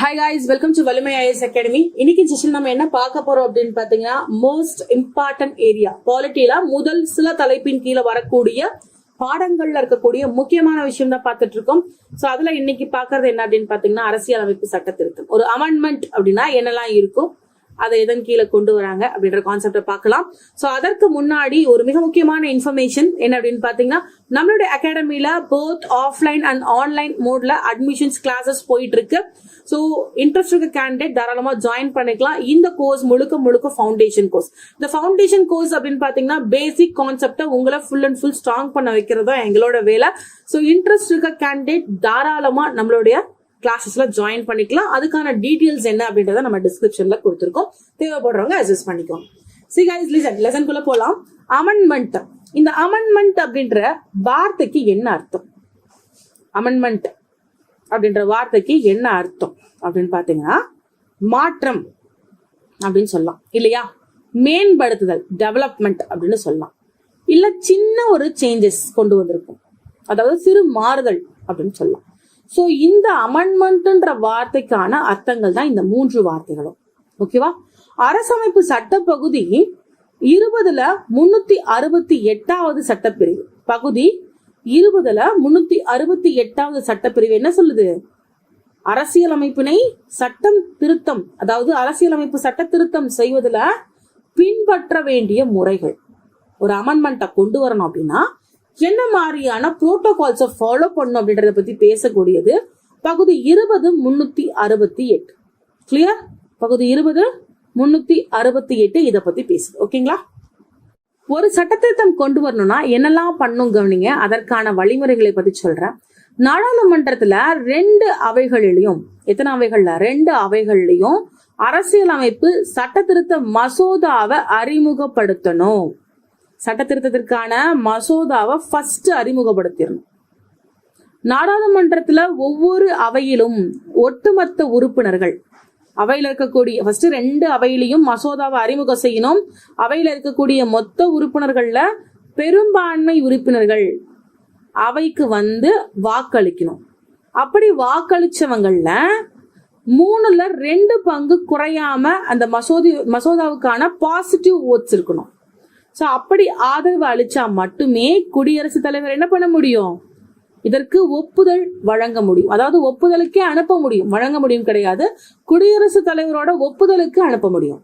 Hi guys welcome to Valimai IAS academy இன்னைக்கு session நம்ம என்ன பார்க்க போறோம் அப்படின்னு பாத்தீங்கன்னா மோஸ்ட் இம்பார்ட்டன்ட் ஏரியா பாலிட்டியில முதல் சில தலைப்பின் கீழே வரக்கூடிய பாடங்கள்ல இருக்கக்கூடிய முக்கியமான விஷயம் தான் பார்த்துட்டு இருக்கோம். சோ அதுல இன்னைக்கு பாக்குறது என்ன அப்படின்னு பாத்தீங்கன்னா அரசியலமைப்பு சட்ட திருத்தம் ஒரு அமெண்ட்மெண்ட் அப்படின்னா என்னெல்லாம் இருக்கும்? அதை எதன் கீழே கொண்டு வராங்க அப்படின்ற கான்செப்டை பார்க்கலாம். ஸோ அதற்கு முன்னாடி ஒரு மிக முக்கியமான இன்ஃபர்மேஷன் என்ன அப்படின்னு பார்த்தீங்கன்னா நம்மளுடைய அகாடமியில போத் ஆஃப்லைன் அண்ட் ஆன்லைன் மோட்ல அட்மிஷன்ஸ் கிளாஸஸ் போயிட்டு இருக்கு ஸோ இன்ட்ரெஸ்ட் இருக்க கேண்டிடேட் தாராளமாக ஜாயின் பண்ணிக்கலாம். இந்த கோர்ஸ் முழுக்க முழுக்க ஃபவுண்டேஷன் கோர்ஸ் இந்த ஃபவுண்டேஷன் கோர்ஸ் அப்படின்னு பார்த்தீங்கன்னா பேசிக் கான்செப்டை உங்களை ஃபுல் அண்ட் ஃபுல் ஸ்ட்ராங் பண்ண வைக்கிறதா எங்களோட வேலை. ஸோ இன்ட்ரெஸ்ட் இருக்க கேண்டிடேட் தாராளமாக நம்மளுடைய கிளாஸஸ்ல ஜாயின் பண்ணிக்கலாம். அதுக்கான டீட்டெயில்ஸ் என்ன அப்படின்றத நம்ம டிஸ்கிரிப்ஷன்ல கொடுத்துருக்கோம். தேவைப்படுறவங்க அட்ஜஸ்ட் பண்ணிக்கோங்க. சி கைஸ் லிசன் லெசன்குள்ள போலாம். அமெண்ட்மெண்ட் இந்த அமெண்ட்மெண்ட் அப்படின்ற வார்த்தைக்கு என்ன அர்த்தம்? அமெண்ட்மெண்ட் அப்படின்ற வார்த்தைக்கு என்ன அர்த்தம்? அப்படின்னு பாத்தீங்கன்னா மாற்றம் அப்படின்னு சொல்லலாம். இல்லையா? மேம்படுத்துதல் டெவலப்மெண்ட் அப்படின்னு சொல்லலாம். இல்ல சின்ன ஒரு சேஞ்சஸ் கொண்டு வந்திருக்கும். அதாவது சிறு மாறுதல் அப்படின்னு சொல்லலாம். ஸோ இந்த அமெண்ட்மெண்ட்ன்ற வார்த்தைக்கான அர்த்தங்கள் தான் இந்த மூன்று வார்த்தைகளும். ஓகேவா அரசமைப்பு சட்ட பகுதி இருபதுல முன்னூத்தி அறுபத்தி எட்டாவது சட்டப்பிரிவு. பகுதி இருபதுல முன்னூத்தி அறுபத்தி எட்டாவது சட்டப்பிரிவு என்ன சொல்லுது? அரசியலமைப்பினை சட்டம் திருத்தம் அதாவது அரசியலமைப்பு சட்ட திருத்தம் செய்வதில் பின்பற்ற வேண்டிய முறைகள். ஒரு அமெண்ட்மெண்ட்டை கொண்டு வரணும் அப்படின்னா என்ன மாதிரியான புரோட்டோகால்ஸை ஃபாலோ பண்ணணும் அப்படின்றத பத்தி பேசக்கூடியது பகுதி இருபது முன்னூத்தி அறுபத்தி எட்டு. கிளியர் பகுதி இருபது முன்னூத்தி அறுபத்தி எட்டு இதை பத்தி பேசுது ஓகேங்களா ஒரு சட்டத்திருத்தம் கொண்டு வரணும்னா என்னெல்லாம் பண்ணும் கவனிங்க. அதற்கான வழிமுறைகளை பத்தி சொல்றேன். நாடாளுமன்றத்துல ரெண்டு அவைகளிலையும் எத்தனை அவைகள்ல? ரெண்டு அவைகள்லயும் அரசியலமைப்பு சட்ட திருத்த மசோதாவை அறிமுகப்படுத்தணும். சட்ட திருத்தத்திற்கான மசோதாவை ஃபர்ஸ்ட் அறிமுகப்படுத்திடணும். நாடாளுமன்றத்துல ஒவ்வொரு அவையிலும் ஒட்டுமொத்த உறுப்பினர்கள் அவையில் இருக்கக்கூடிய ஃபர்ஸ்ட் ரெண்டு அவையிலையும் மசோதாவை அறிமுகம் செய்யணும். அவையில் இருக்கக்கூடிய மொத்த உறுப்பினர்கள்ல பெரும்பான்மை உறுப்பினர்கள் அவைக்கு வந்து வாக்களிக்கணும். அப்படி வாக்களிச்சவங்களில் மூணுல ரெண்டு பங்கு குறையாம அந்த மசோதி மசோதாவுக்கான பாசிட்டிவ் ஓட்ஸ் இருக்கணும். சோ அப்படி ஆதரவு அளிச்சா மட்டுமே குடியரசுத் தலைவர் என்ன பண்ண முடியும்? இதற்கு ஒப்புதல் வழங்க முடியும். அதாவது ஒப்புதலுக்கே அனுப்ப முடியும். வழங்க முடியும் கிடையாது. குடியரசுத் தலைவரோட ஒப்புதலுக்கு அனுப்ப முடியும்.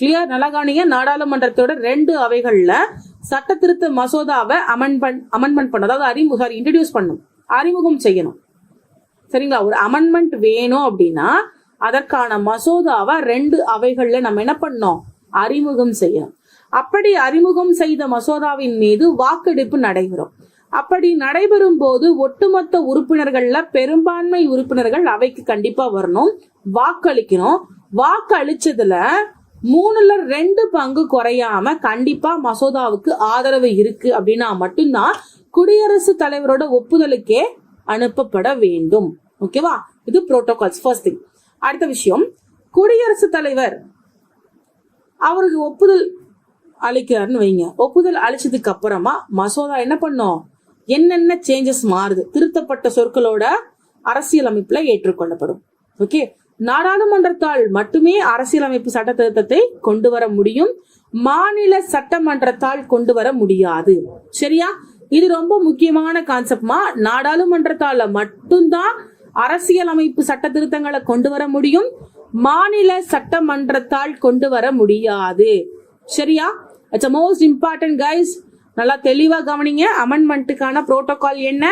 கிளியர் நல்லா நாடாளுமன்றத்தோட ரெண்டு அவைகள்ல சட்ட திருத்த மசோதாவை அமெண்ட்மெண்ட் அமெண்ட்மெண்ட் பண்ண அதாவது அறிமுக சாரி இன்ட்ரடியூஸ் பண்ணும் அறிமுகம் செய்யணும். சரிங்களா? ஒரு அமெண்ட்மெண்ட் வேணும் அப்படின்னா அதற்கான மசோதாவை ரெண்டு அவைகள்ல நம்ம என்ன பண்ணோம் அறிமுகம் செய்யணும். அப்படி அறிமுகம் செய்த மசோதாவின் மீது வாக்கெடுப்பு நடைபெறும். அப்படி நடைபெறும் போது ஒட்டுமொத்த உறுப்பினர்கள்ல பெரும்பான்மை உறுப்பினர்கள் அவைக்கு கண்டிப்பா வரணும் வாக்களிக்கணும். வாக்களிச்சதுல மூணுல ரெண்டு பங்கு குறையாம கண்டிப்பா மசோதாவுக்கு ஆதரவு இருக்கு அப்படின்னா மட்டும்தான் குடியரசுத் தலைவரோட ஒப்புதலுக்கே அனுப்பப்பட வேண்டும். ஓகேவா இது புரோட்டோகால்ஸ் ஃபர்ஸ்ட் திங் அடுத்த விஷயம் குடியரசுத் தலைவர் அவருக்கு ஒப்புதல் அளிக்கிறாருன்னு வைங்க. ஒப்புதல் அழிச்சதுக்கு அப்புறமா மசோதா என்ன பண்ணும்? என்னென்ன சேஞ்சஸ் மாறுது? திருத்தப்பட்ட சொற்களோட அரசியலமைப்புல ஏற்றுக்கொள்ளப்படும். ஓகே நாடாளுமன்றத்தால் மட்டுமே அரசியலமைப்பு சட்ட திருத்தத்தை கொண்டு வர முடியும். மாநில சட்டமன்றத்தால் கொண்டு வர முடியாது. சரியா? இது ரொம்ப முக்கியமான கான்செப்ட்மா நாடாளுமன்றத்தால மட்டும்தான் அரசியலமைப்பு சட்ட திருத்தங்களை கொண்டு வர முடியும். மாநில சட்டமன்றத்தால் கொண்டு வர முடியாது. சரியா? இட்ஸ் மோஸ்ட் இம்பார்ட்டன்ட் கைஸ் நல்லா தெளிவாக கவனிங்க. அமெண்ட்மெண்ட்டுக்கான புரோட்டோகால் என்ன?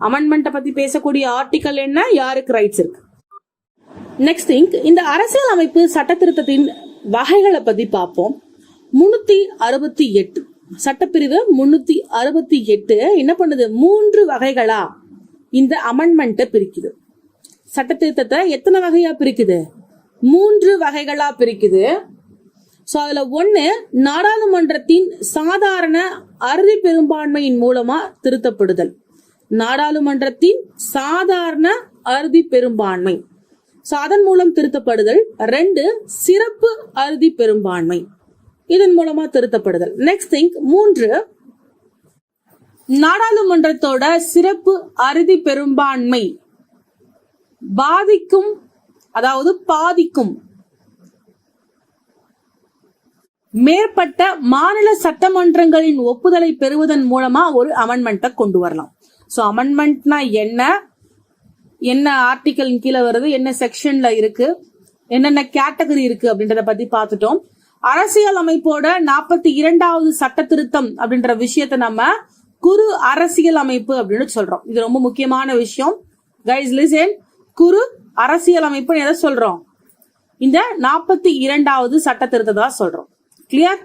அமெண்ட்மெண்ட்டை பற்றி பேசக்கூடிய ஆர்டிக்கல் என்ன? யாருக்கு ரைட்ஸ் இருக்கு? நெக்ஸ்ட் திங் இந்த அரசியல் அமைப்பு சட்ட திருத்தத்தின் வகைகளை பற்றி பார்ப்போம். முன்னூற்றி அறுபத்தி எட்டு. சட்டப்பிரிவு முன்னூற்றி அறுபத்தி எட்டு என்ன பண்ணுது? மூன்று வகைகளா இந்த அமெண்ட்மெண்ட்டை பிரிக்குது. சட்ட திருத்தத்தை எத்தனை வகையா பிரிக்குது? மூன்று வகைகளா பிரிக்குது. ஸோ அதுல ஒன்று நாடாளுமன்றத்தின் சாதாரண அறுதி பெரும்பான்மையின் மூலமா திருத்தப்படுதல். நாடாளுமன்றத்தின் சாதாரண அறுதி பெரும்பான்மை. ஸோ அதன் மூலம் திருத்தப்படுதல். ரெண்டு சிறப்பு அறுதி பெரும்பான்மை. இதன் மூலமா திருத்தப்படுதல். நெக்ஸ்ட் திங் மூன்று நாடாளுமன்றத்தோட சிறப்பு அறுதி பெரும்பான்மை. பாதிக்கும் அதாவது பாதிக்கும் மேற்பட்ட மாநில சட்டமன்றங்களின் ஒப்புதலை பெறுவதன் மூலமா ஒரு அமெண்ட்மெண்ட்டை கொண்டு வரலாம். ஸோ அமெண்ட்மெண்ட்னா என்ன? என்ன ஆர்டிக்கல் கீழே வருது? என்ன செக்ஷன்ல இருக்கு? என்னென்ன கேட்டகரி இருக்கு அப்படின்றத பத்தி பார்த்துட்டோம். அரசியல் அமைப்போட நாற்பத்தி இரண்டாவது சட்ட திருத்தம் அப்படின்ற விஷயத்த நம்ம குறு அரசியல் அமைப்பு அப்படின்னு சொல்றோம். இது ரொம்ப முக்கியமான விஷயம். கைஸ் லிசன் குறு அரசியல் அமைப்பு எதை சொல்றோம்? இந்த நாற்பத்தி இரண்டாவது சட்ட திருத்தத்தை தான் சொல்றோம். கிளியர்